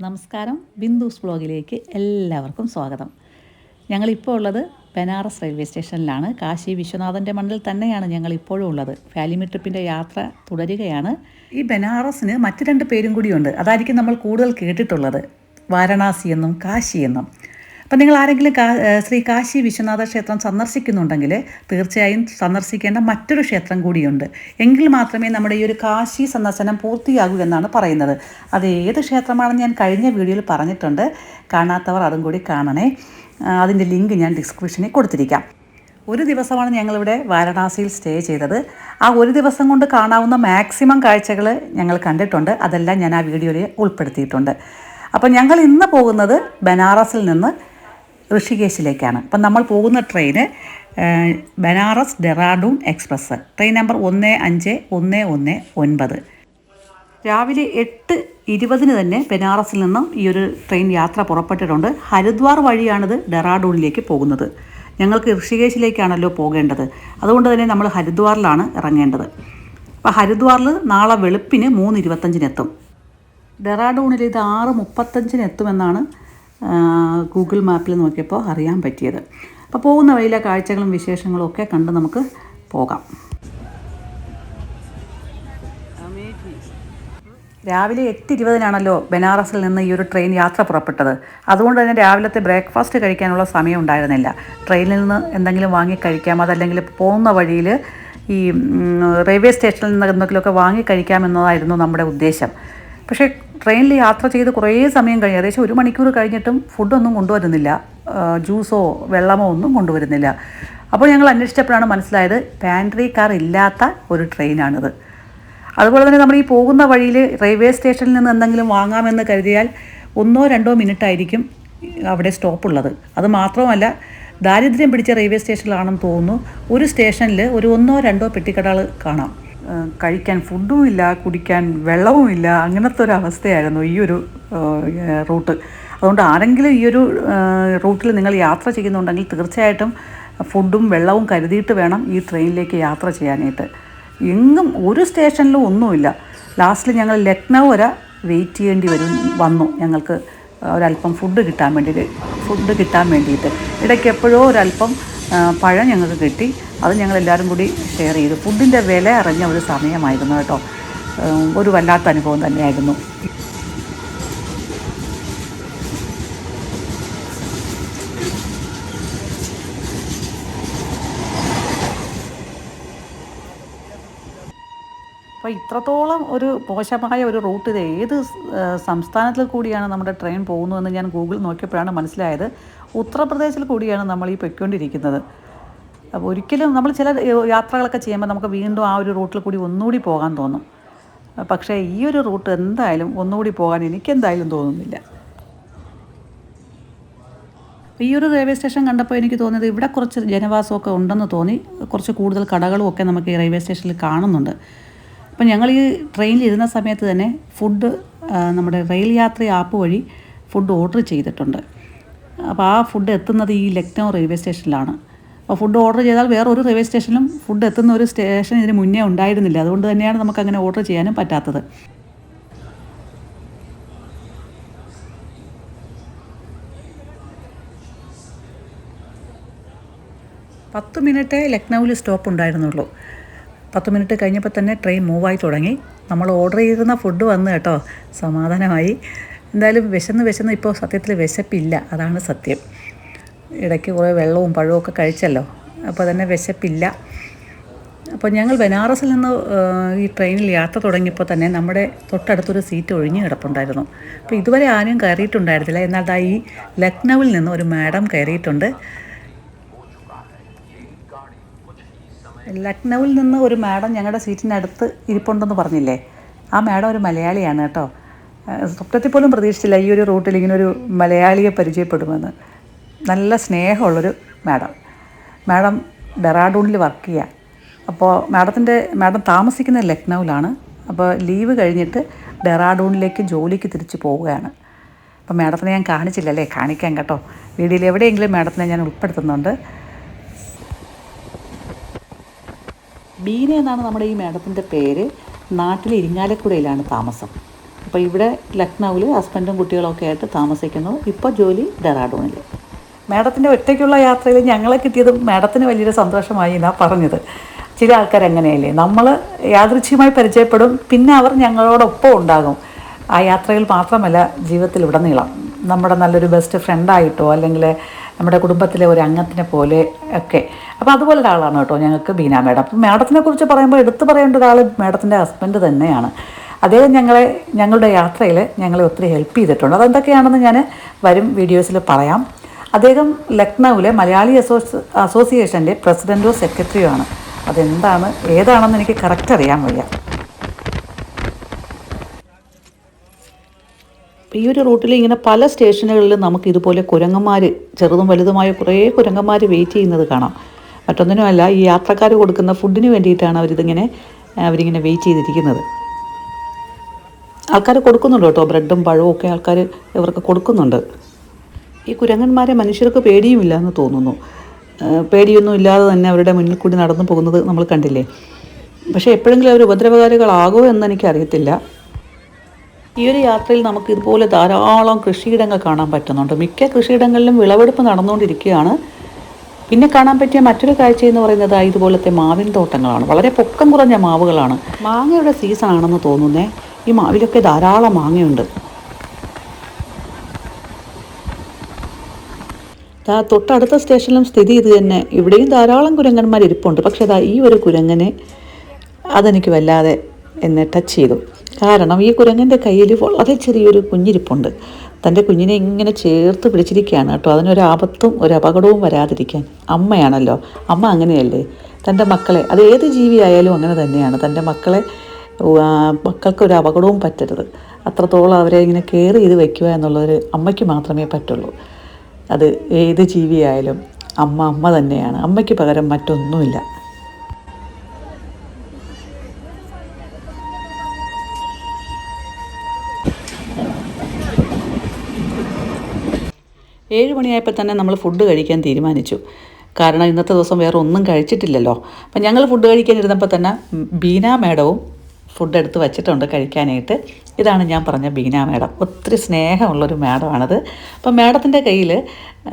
നമസ്കാരം. ബിന്ദുസ് ബ്ലോഗിലേക്ക് എല്ലാവർക്കും സ്വാഗതം. ഞങ്ങളിപ്പോൾ ഉള്ളത് ബനാറസ് റെയിൽവേ സ്റ്റേഷനിലാണ്. കാശി വിശ്വനാഥന്റെ മണ്ണിൽ തന്നെയാണ് ഞങ്ങൾ ഇപ്പോഴും ഉള്ളത്. ഫാലിമി ട്രിപ്പിന്റെ യാത്ര തുടരുകയാണ്. ഈ ബനാറസിന് മറ്റു രണ്ട് പേരും കൂടിയുണ്ട്. അതായിരിക്കും നമ്മൾ കൂടുതൽ കേട്ടിട്ടുള്ളത്. വാരണാസി എന്നും കാശി എന്നും അപ്പം നിങ്ങൾ ആരെങ്കിലും ശ്രീ കാശി വിശ്വനാഥ ക്ഷേത്രം സന്ദർശിക്കുന്നുണ്ടെങ്കിൽ തീർച്ചയായും സന്ദർശിക്കേണ്ട മറ്റൊരു ക്ഷേത്രം കൂടിയുണ്ട്. എങ്കിൽ മാത്രമേ നമ്മുടെ ഈ ഒരു കാശി സന്ദർശനം പൂർത്തിയാകൂ എന്നാണ് പറയുന്നത്. അത് ഏത് ക്ഷേത്രമാണെന്ന് ഞാൻ കഴിഞ്ഞ വീഡിയോയിൽ പറഞ്ഞിട്ടുണ്ട്. കാണാത്തവർ അതും കൂടി കാണണേ. അതിന്റെ ലിങ്ക് ഞാൻ ഡിസ്ക്രിപ്ഷനിൽ കൊടുത്തിരിക്കാം. ഒരു ദിവസമാണ് ഞങ്ങളിവിടെ വാരണാസിയിൽ സ്റ്റേ ചെയ്തത്. ആ ഒരു ദിവസം കൊണ്ട് കാണാവുന്ന മാക്സിമം കാഴ്ചകൾ ഞങ്ങൾ കണ്ടിട്ടുണ്ട്. അതെല്ലാം ഞാൻ ആ വീഡിയോയിൽ ഉൾപ്പെടുത്തിയിട്ടുണ്ട്. അപ്പോൾ ഞങ്ങൾ ഇന്ന് പോകുന്നത് ബനാറസിൽ നിന്ന് ഋഷികേശിലേക്കാണ്. അപ്പം നമ്മൾ പോകുന്ന train Banaras Dehradun express. Train number ഒന്ന് അഞ്ച് ഒന്ന് ഒന്ന് ഒൻപത്. രാവിലെ എട്ട് ഇരുപതിന് തന്നെ ബനാറസിൽ നിന്നും ഈ ഒരു ട്രെയിൻ യാത്ര പുറപ്പെട്ടിട്ടുണ്ട്. ഹരിദ്വാർ വഴിയാണിത് ഡെറാഡൂണിലേക്ക് പോകുന്നത്. ഞങ്ങൾക്ക് ഋഷികേശിലേക്കാണല്ലോ പോകേണ്ടത്. അതുകൊണ്ട് തന്നെ നമ്മൾ ഹരിദ്വാറിലാണ് ഇറങ്ങേണ്ടത്. അപ്പോൾ ഹരിദ്വാറിൽ നാളെ വെളുപ്പിന് മൂന്ന് ഇരുപത്തഞ്ചിനെത്തും ഡെറാഡൂണിൽ ഇത് ആറ് മുപ്പത്തഞ്ചിന് എത്തുമെന്നാണ് ആ, ഗൂഗിൾ മാപ്പിൽ നോക്കിയപ്പോൾ അറിയാൻ പറ്റിയത്. അപ്പോൾ പോകുന്ന വഴിയിലെ കാഴ്ചകളും വിശേഷങ്ങളും ഒക്കെ കണ്ട് നമുക്ക് പോകാം. രാവിലെ എട്ട് ഇരുപതിനാണല്ലോ ബനാറസിൽ നിന്ന് ഈ ഒരു ട്രെയിൻ യാത്ര പുറപ്പെട്ടത്. അതുകൊണ്ട് തന്നെ രാവിലത്തെ ബ്രേക്ക്ഫാസ്റ്റ് കഴിക്കാനുള്ള സമയം ഉണ്ടായിരുന്നില്ല. ട്രെയിനിൽ നിന്ന് എന്തെങ്കിലും വാങ്ങി കഴിക്കാം അതല്ലെങ്കിൽ പോകുന്ന വഴിയിൽ ഈ റെയിൽവേ സ്റ്റേഷനിൽ നിന്ന് എന്തെങ്കിലുമൊക്കെ വാങ്ങി കഴിക്കാമെന്നതായിരുന്നു നമ്മുടെ ഉദ്ദേശം. പക്ഷേ ട്രെയിനിൽ യാത്ര ചെയ്ത് കുറേ സമയം കഴിഞ്ഞ് ഏകദേശം ഒരു മണിക്കൂർ കഴിഞ്ഞിട്ടും ഫുഡൊന്നും കൊണ്ടുവരുന്നില്ല. ജ്യൂസോ വെള്ളമോ ഒന്നും കൊണ്ടുവരുന്നില്ല. അപ്പോൾ ഞങ്ങൾ അന്വേഷിച്ചപ്പോഴാണ് മനസ്സിലായത് പാൻട്രി കാർ ഇല്ലാത്ത ഒരു ട്രെയിനാണിത്. അതുപോലെ തന്നെ നമ്മൾ ഈ പോകുന്ന വഴിയിൽ റെയിൽവേ സ്റ്റേഷനിൽ നിന്ന് എന്തെങ്കിലും വാങ്ങാമെന്ന് കരുതിയാൽ ഒന്നോ രണ്ടോ മിനിറ്റ് ആയിരിക്കും അവിടെ സ്റ്റോപ്പുള്ളത്. അത് മാത്രമല്ല ദാരിദ്ര്യം പിടിച്ച റെയിൽവേ സ്റ്റേഷനിലാണെന്ന് തോന്നുന്നു. ഒരു സ്റ്റേഷനിൽ ഒരു ഒന്നോ രണ്ടോ പെട്ടിക്കടകൾ കാണാം. കഴിക്കാൻ ഫുഡും ഇല്ല കുടിക്കാൻ വെള്ളവും ഇല്ല അങ്ങനത്തെ ഒരു അവസ്ഥയായിരുന്നു ഈ ഒരു റൂട്ട് അതുകൊണ്ട് ആരെങ്കിലും ഈ ഒരു റൂട്ടിൽ നിങ്ങൾ യാത്ര ചെയ്യുന്നുണ്ടെങ്കിൽ തീർച്ചയായിട്ടും ഫുഡും വെള്ളവും കരുതിയിട്ട് വേണം ഈ ട്രെയിനിലേക്ക് യാത്ര ചെയ്യാനായിട്ട്. എങ്ങും ഒരു സ്റ്റേഷനിലും ഒന്നുമില്ല. ലാസ്റ്റിൽ ഞങ്ങൾ ലക്നൗ വരെ വെയിറ്റ് ചെയ്യേണ്ടി വരും വന്നു. ഞങ്ങൾക്ക് ഒരല്പം ഫുഡ് കിട്ടാൻ വേണ്ടിയിട്ട് ഫുഡ് കിട്ടാൻ വേണ്ടിയിട്ട്. ഇടയ്ക്ക് എപ്പോഴോ ഒരല്പം പഴം ഞങ്ങൾക്ക് കിട്ടി. അത് ഞങ്ങൾ എല്ലാവരും കൂടി ഷെയർ ചെയ്തു. ഫുഡിന്റെ വില അറിഞ്ഞ ഒരു സമയമായിരുന്നു കേട്ടോ. ഒരു വല്ലാത്ത അനുഭവം തന്നെയായിരുന്നു. അപ്പോൾ ഇത്രത്തോളം ഒരു മോശമായ ഒരു റൂട്ട് ഇത് ഏത് സംസ്ഥാനത്തിൽ കൂടിയാണ് നമ്മുടെ ട്രെയിൻ പോകുന്നതെന്ന് ഞാൻ ഗൂഗിൾ നോക്കിയപ്പോഴാണ് മനസ്സിലായത്. ഉത്തർപ്രദേശിൽ കൂടിയാണ് നമ്മൾ ഈ പൊയ്ക്കൊണ്ടിരിക്കുന്നത്. അപ്പോൾ ഒരിക്കലും നമ്മൾ ചില യാത്രകളൊക്കെ ചെയ്യുമ്പോൾ നമുക്ക് വീണ്ടും ആ ഒരു റൂട്ടിൽ കൂടി ഒന്നുകൂടി പോകാൻ തോന്നും. പക്ഷേ ഈ ഒരു റൂട്ട് എന്തായാലും ഒന്നുകൂടി പോകാൻ എനിക്കെന്തായാലും തോന്നുന്നില്ല. ഈ ഒരു റെയിൽവേ സ്റ്റേഷൻ കണ്ടപ്പോൾ എനിക്ക് തോന്നിയത് ഇവിടെ കുറച്ച് ജനവാസമൊക്കെ ഉണ്ടെന്ന് തോന്നി. കുറച്ച് കൂടുതൽ കടകളും ഒക്കെ നമുക്ക് ഈ റെയിൽവേ സ്റ്റേഷനിൽ കാണുന്നുണ്ട്. അപ്പം ഞങ്ങൾ ഈ ട്രെയിനിൽ ഇരുന്ന സമയത്ത് തന്നെ ഫുഡ് നമ്മുടെ റെയിൽ യാത്ര ആപ്പ് വഴി ഫുഡ് ഓർഡർ ചെയ്തിട്ടുണ്ട്. അപ്പോൾ ആ ഫുഡ് എത്തുന്നത് ഈ ലക്നൗ റെയിൽവേ സ്റ്റേഷനിലാണ്. അപ്പോൾ ഫുഡ് ഓർഡർ ചെയ്താൽ വേറെ ഒരു റെയിൽവേ സ്റ്റേഷനിലും ഫുഡ് എത്തുന്ന ഒരു സ്റ്റേഷൻ ഇതിന് മുന്നേ ഉണ്ടായിരുന്നില്ല. അതുകൊണ്ട് തന്നെയാണ് നമുക്ക് അങ്ങനെ ഓർഡർ ചെയ്യാനും പറ്റാത്തത്. പത്ത് മിനിറ്റേ ലക്നൗവിൽ സ്റ്റോപ്പ് ഉണ്ടായിരുന്നുള്ളൂ. പത്ത് മിനിറ്റ് കഴിഞ്ഞപ്പോൾ തന്നെ ട്രെയിൻ മൂവായി തുടങ്ങി. നമ്മൾ ഓർഡർ ചെയ്തിരുന്ന ഫുഡ് വന്നു കേട്ടോ സമാധാനമായി. എന്തായാലും വിശന്ന് വിശന്ന് ഇപ്പോൾ സത്യത്തിൽ വിശപ്പില്ല. അതാണ് സത്യം. ഇടയ്ക്ക് കുറേ വെള്ളവും പഴവും കഴിച്ചല്ലോ. അപ്പോൾ തന്നെ വിശപ്പില്ല. അപ്പോൾ ഞങ്ങൾ ബനാറസിൽ നിന്ന് ഈ ട്രെയിനിൽ യാത്ര തുടങ്ങിയപ്പോൾ തന്നെ നമ്മുടെ തൊട്ടടുത്തൊരു സീറ്റ് ഒഴിഞ്ഞു കിടപ്പുണ്ടായിരുന്നു. അപ്പോൾ ഇതുവരെ ആരും കയറിയിട്ടുണ്ടായിരുന്നില്ല. എന്നാൽ ദാ ഈ ലക്നൌവിൽ നിന്ന് ഒരു മാഡം കയറിയിട്ടുണ്ട്. ലക്നൌവിൽ നിന്ന് ഒരു മാഡം ഞങ്ങളുടെ സീറ്റിനടുത്ത് ഇരിപ്പുണ്ടെന്ന് പറഞ്ഞില്ലേ? ആ മാഡം ഒരു മലയാളിയാണ് കേട്ടോ. സ്വപ്നത്തിൽ പോലും പ്രതീക്ഷിച്ചില്ല ഈ ഒരു റൂട്ടിൽ ഇങ്ങനെ ഒരു മലയാളിയെ പരിചയപ്പെടുമെന്ന്. നല്ല സ്നേഹമുള്ളൊരു മാഡം. മാഡം ഡെറാഡൂണിൽ വർക്ക് ചെയ്യുക അപ്പോൾ മാഡത്തിന്റെ മാഡം താമസിക്കുന്നത് ലക്നൗവിലാണ് അപ്പോൾ ലീവ് കഴിഞ്ഞിട്ട് ഡെറാഡൂണിലേക്ക് ജോലിക്ക് തിരിച്ചു പോവുകയാണ്. അപ്പോൾ മാഡത്തിനെ ഞാൻ കാണിച്ചില്ല അല്ലേ കാണിക്കാം കേട്ടോ. വീഡിയോയിൽ എവിടെയെങ്കിലും മാഡത്തിനെ ഞാൻ ഉൾപ്പെടുത്തുന്നുണ്ട്. ബീന എന്നാണ് നമ്മുടെ ഈ മാഡത്തിന്റെ പേര്. നാട്ടിൽ ഇരിങ്ങാലക്കുടയിലാണ് താമസം. അപ്പോൾ ഇവിടെ ലക്നൗവിൽ ഹസ്ബൻഡും കുട്ടികളൊക്കെ ആയിട്ട് താമസിക്കുന്നു. ഇപ്പോൾ ജോലി ഡെറാഡൂണിൽ മാഡത്തിന്റെ ഒറ്റയ്ക്കുള്ള യാത്രയിൽ ഞങ്ങളെ കിട്ടിയത് മാഡത്തിന് വലിയൊരു സന്തോഷമായി എന്നാ പറഞ്ഞത്. ചില ആൾക്കാർ അങ്ങനെയല്ലേ? നമ്മൾ യാദൃച്ഛ്യമായി പരിചയപ്പെടും പിന്നെ അവർ ഞങ്ങളോടൊപ്പം ഉണ്ടാകും. ആ യാത്രയിൽ മാത്രമല്ല ജീവിതത്തിൽ ഉടനീളം. നമ്മുടെ നല്ലൊരു ബെസ്റ്റ് ഫ്രണ്ടായിട്ടോ അല്ലെങ്കിൽ നമ്മുടെ കുടുംബത്തിലെ ഒരു അംഗത്തിനെ പോലെ ഒക്കെ. അപ്പോൾ അതുപോലെ ഒരാളാണ് കേട്ടോ ഞങ്ങൾക്ക് ബീന മാഡം. അപ്പം മാഡത്തിനെ കുറിച്ച് പറയുമ്പോൾ എടുത്തു പറയേണ്ട ഒരാൾ മാഡത്തിന്റെ ഹസ്ബൻഡ് തന്നെയാണ്. അദ്ദേഹം ഞങ്ങളെ ഞങ്ങളുടെ യാത്രയിൽ ഞങ്ങളെ ഒത്തിരി ഹെൽപ്പ് ചെയ്തിട്ടുണ്ട്. അതെന്തൊക്കെയാണെന്ന് ഞാൻ വരും വീഡിയോസിൽ പറയാം. അദ്ദേഹം ലക്നൌവിലെ മലയാളി അസോസ് അസോസിയേഷന്റെ പ്രസിഡന്റോ സെക്രട്ടറിയോ ആണ്. അതെന്താണ്? ഏതാണെന്ന് എനിക്ക് കറക്റ്റ് അറിയാൻ വയ്യ. ഈ ഒരു റൂട്ടിൽ ഇങ്ങനെ പല സ്റ്റേഷനുകളിലും നമുക്ക് ഇതുപോലെ കുരങ്ങന്മാർ ചെറുതും വലുതുമായ കുറേ കുരങ്ങന്മാർ വെയിറ്റ് ചെയ്യുന്നത് കാണാം. മറ്റൊന്നിനുമല്ല ഈ യാത്രക്കാർ കൊടുക്കുന്ന ഫുഡിന് വേണ്ടിയിട്ടാണ് അവരിതിങ്ങനെ അവരിങ്ങനെ വെയിറ്റ് ചെയ്തിരിക്കുന്നത്. ആൾക്കാർ കൊടുക്കുന്നുണ്ട് കേട്ടോ ബ്രെഡും പഴവും ഒക്കെ ആൾക്കാർ ഇവർക്ക് കൊടുക്കുന്നുണ്ട്. ഈ കുരങ്ങന്മാരെ മനുഷ്യർക്ക് പേടിയുമില്ല എന്ന് തോന്നുന്നു. പേടിയൊന്നും ഇല്ലാതെ തന്നെ അവരുടെ മുന്നിൽ കൂടി നടന്നു പോകുന്നത് നമ്മൾ കണ്ടില്ലേ? പക്ഷേ എപ്പോഴെങ്കിലും അവർ ഉപദ്രവകാരികളാകോ എന്ന് എനിക്കറിയത്തില്ല. ഈ ഒരു യാത്രയിൽ നമുക്ക് ഇതുപോലെ ധാരാളം കൃഷിയിടങ്ങൾ കാണാൻ പറ്റുന്നുണ്ട്. മിക്ക കൃഷിയിടങ്ങളിലും വിളവെടുപ്പ് നടന്നുകൊണ്ടിരിക്കുകയാണ്. പിന്നെ കാണാൻ പറ്റിയ മറ്റൊരു കാഴ്ച എന്ന് പറയുന്നത് ഇതുപോലത്തെ മാവിൻ തോട്ടങ്ങളാണ്. വളരെ പൊക്കം കുറഞ്ഞ മാവുകളാണ്. മാങ്ങയുടെ സീസൺ ആണെന്ന് തോന്നുന്നേ ഈ മാവിലൊക്കെ ധാരാളം മാങ്ങയുണ്ട്. തൊട്ടടുത്ത സ്റ്റേഷനിലും സ്ഥിതി ഇത് തന്നെ. ഇവിടെയും ധാരാളം കുരങ്ങന്മാർ ഇരിപ്പുണ്ട്. പക്ഷെ അതാ ഈ ഒരു കുരങ്ങനെ അതെനിക്ക് വല്ലാതെ എന്നെ ടച്ച് ചെയ്തു. കാരണം ഈ കുരങ്ങന്റെ കയ്യിൽ വളരെ ചെറിയൊരു കുഞ്ഞിരിപ്പുണ്ട്. തന്റെ കുഞ്ഞിനെ ഇങ്ങനെ ചേർത്ത് പിടിച്ചിരിക്കുകയാണ് കേട്ടോ. അതിനൊരു ആപത്തും ഒരു അപകടവും വരാതിരിക്കാൻ. അമ്മയാണല്ലോ. അമ്മ അങ്ങനെയല്ലേ? തന്റെ മക്കളെ അത് ഏത് ജീവിയായാലും അങ്ങനെ തന്നെയാണ്. തന്റെ മക്കളെ മക്കൾക്ക് ഒരു അപകടവും പറ്റരുത്. അത്രത്തോളം അവരെ ഇങ്ങനെ കെയർ ചെയ്ത് വയ്ക്കുക എന്നുള്ളൊരു അമ്മയ്ക്ക് മാത്രമേ പറ്റുള്ളൂ. അത് ഏത് ജീവിയായാലും അമ്മ അമ്മ തന്നെയാണ്. അമ്മയ്ക്ക് പകരം മറ്റൊന്നുമില്ല. ഏഴ് മണിയായപ്പോൾ തന്നെ നമ്മൾ ഫുഡ് കഴിക്കാൻ തീരുമാനിച്ചു. കാരണം ഇന്നത്തെ ദിവസം വേറെ ഒന്നും കഴിച്ചിട്ടില്ലല്ലോ. അപ്പം ഞങ്ങൾ ഫുഡ് കഴിക്കാൻ ഇരുന്നപ്പോൾ തന്നെ ബീന മേഡവും ഫുഡ് എടുത്ത് വെച്ചിട്ടുണ്ട് കഴിക്കാനായിട്ട്. ഇതാണ് ഞാൻ പറഞ്ഞ ബീന മാഡം. ഒത്തിരി സ്നേഹമുള്ളൊരു മാഡമാണത്. അപ്പം മാഡത്തിന്റെ കയ്യിൽ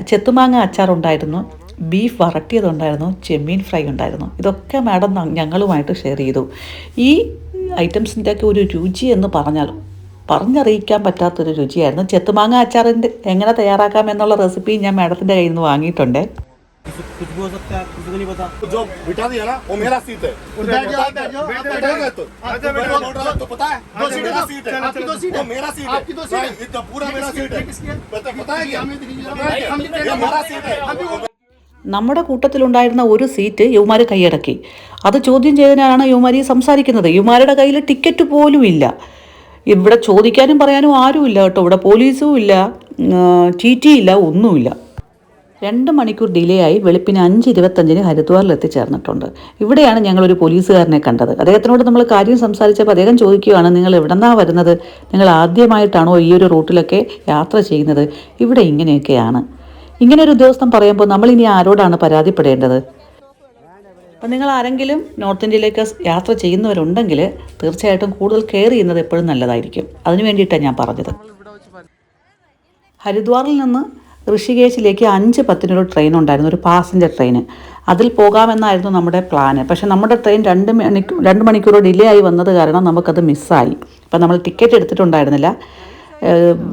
ചെത്തുമാങ്ങ അച്ചാറുണ്ടായിരുന്നു ബീഫ് വറട്ടിയതുണ്ടായിരുന്നു ചെമ്മീൻ ഫ്രൈ ഉണ്ടായിരുന്നു. ഇതൊക്കെ മാഡം ഞങ്ങളുമായിട്ട് ഷെയർ ചെയ്തു. ഈ ഐറ്റംസിന്റെ ഒക്കെ ഒരു രുചി എന്ന് പറഞ്ഞാൽ പറഞ്ഞറിയിക്കാൻ പറ്റാത്തൊരു രുചിയായിരുന്നു. ചെത്തുമാങ്ങ അച്ചാറിന്റെ എങ്ങനെ തയ്യാറാക്കാം എന്നുള്ള റെസിപ്പി ഞാൻ മാഡത്തിന്റെ കയ്യിൽ നിന്ന് വാങ്ങിയിട്ടുണ്ട്. कुछ भी हो सकता है किसी को नहीं पता जो बिठा दिया ना वो मेरा सीट है बैठ जाओ, बैठ जाओ, बैठ आप जाओ, बैठो। तो अच्छा, बैठ बैठो। जाओ, तो पता है दो वो सीट मेरा है, सीट है चलो, आपकी दो सीट वो है। मेरा सीट आपकी दो सीट है। है इतना पूरा ये मेरा किसकी- सीट है ये किसकी है? पता पता है क्या हमें दिखिए, पता है क्या? हम भी ये मेरा सीट है हम भी वो- നമ്മുടെ കൂട്ടത്തിലുണ്ടായിരുന്ന ഒരു സീറ്റ് യുവമാർ കൈയടക്കി അത് ചോദ്യം ചെയ്തതിനാണ് യുവമാരി സംസാരിക്കുന്നത് യുവമാരുടെ കയ്യിൽ ടിക്കറ്റ് പോലും ഇല്ല ഇവിടെ ചോദിക്കാനും പറയാനും ആരുമില്ല കേട്ടോ ഇവിടെ പോലീസും ഇല്ല ടി ടി ഇല്ല ഒന്നുമില്ല രണ്ട് മണിക്കൂർ ഡിലേ ആയി വെളുപ്പിന് അഞ്ച് ഇരുപത്തഞ്ചിന് ഹരിദ്വാറിൽ എത്തിച്ചേർന്നിട്ടുണ്ട്. ഇവിടെയാണ് ഞങ്ങൾ ഒരു പോലീസുകാരനെ കണ്ടത്. അദ്ദേഹത്തിനോട് നമ്മൾ കാര്യം സംസാരിച്ചപ്പോൾ അദ്ദേഹം ചോദിക്കുകയാണ് നിങ്ങൾ എവിടെന്നാണ് വരുന്നത്? നിങ്ങൾ ആദ്യമായിട്ടാണോ ഈ ഒരു റൂട്ടിലൊക്കെ യാത്ര ചെയ്യുന്നത്? ഇവിടെ ഇങ്ങനെയൊക്കെയാണ്. ഇങ്ങനെ ഒരു ഉദ്യോഗസ്ഥൻ പറയുമ്പോൾ നമ്മൾ ഇനി ആരോടാണ് പരാതിപ്പെടേണ്ടത്? അപ്പം നിങ്ങൾ ആരെങ്കിലും നോർത്ത് ഇന്ത്യയിലേക്ക് യാത്ര ചെയ്യുന്നവരുണ്ടെങ്കിൽ തീർച്ചയായിട്ടും കൂടുതൽ കെയർ ചെയ്യുന്നത് എപ്പോഴും നല്ലതായിരിക്കും. അതിനു വേണ്ടിയിട്ടാണ് ഞാൻ പറഞ്ഞത്. ഹരിദ്വാറിൽ നിന്ന് ഋഷികേശിലേക്ക് അഞ്ച് പത്തിനൊരു ട്രെയിൻ ഉണ്ടായിരുന്നു ഒരു പാസഞ്ചർ ട്രെയിൻ അതിൽ പോകാമെന്നായിരുന്നു നമ്മുടെ പ്ലാന് പക്ഷേ നമ്മുടെ ട്രെയിൻ രണ്ട് മണിക്കൂർ രണ്ട് മണിക്കൂർ ഡിലേ ആയി വന്നത് കാരണം നമുക്കത് മിസ്സായി അപ്പം നമ്മൾ ടിക്കറ്റ് എടുത്തിട്ടുണ്ടായിരുന്നില്ല.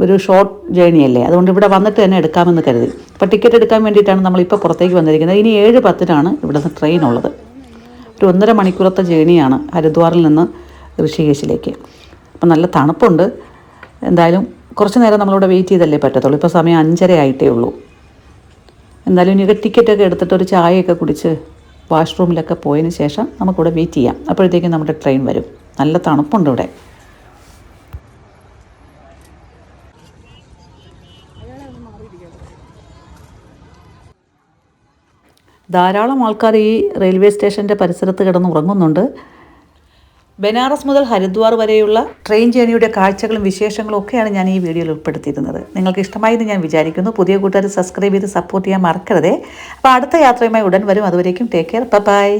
ഒരു ഷോർട്ട് ജേണി അല്ലേ? അതുകൊണ്ട് ഇവിടെ വന്നിട്ട് തന്നെ എടുക്കാമെന്ന് കരുതി. അപ്പോൾ ടിക്കറ്റ് എടുക്കാൻ വേണ്ടിയിട്ടാണ് നമ്മളിപ്പോൾ പുറത്തേക്ക് വന്നിരിക്കുന്നത്. ഇനി ഏഴ് പത്തിനാണ് ഇവിടുന്ന് ട്രെയിൻ ഉള്ളത്. ഒരു ഒന്നര മണിക്കൂറത്തെ ജേണിയാണ് ഹരിദ്വാറിൽ നിന്ന് ഋഷികേശിലേക്ക്. അപ്പം നല്ല തണുപ്പുണ്ട്. എന്തായാലും കുറച്ച് നേരം നമ്മളിവിടെ വെയിറ്റ് ചെയ്തല്ലേ പറ്റത്തുള്ളൂ. ഇപ്പോൾ സമയം അഞ്ചര ആയിട്ടേ ഉള്ളൂ. എന്തായാലും ഇനി ടിക്കറ്റൊക്കെ എടുത്തിട്ട് ഒരു ചായയൊക്കെ കുടിച്ച് വാഷ്റൂമിലൊക്കെ പോയതിന് ശേഷം നമുക്കിവിടെ വെയിറ്റ് ചെയ്യാം. അപ്പോഴത്തേക്കും നമ്മുടെ ട്രെയിൻ വരും. നല്ല തണുപ്പുണ്ട് ഇവിടെ. ധാരാളം ആൾക്കാർ ഈ റെയിൽവേ സ്റ്റേഷന്റെ പരിസരത്ത് കിടന്ന് ഉറങ്ങുന്നുണ്ട് ബനാറസ് മുതൽ ഹരിദ്വാർ വരെയുള്ള ട്രെയിൻ ജേണിയുടെ കാഴ്ചകളും വിശേഷങ്ങളും ഒക്കെയാണ് ഞാൻ ഈ വീഡിയോയിൽ ഉൾപ്പെടുത്തിയിരുന്നത്. നിങ്ങൾക്ക് ഇഷ്ടമായി എന്ന് ഞാൻ വിചാരിക്കുന്നു. പുതിയ കൂട്ടുകാർ സബ്സ്ക്രൈബ് ചെയ്ത് സപ്പോർട്ട് ചെയ്യാൻ മറക്കരുതേ. അപ്പോൾ അടുത്ത യാത്രയുമായി ഉടൻ വരും. അതുവരേക്കും ടേക്ക് കെയർ ബൈ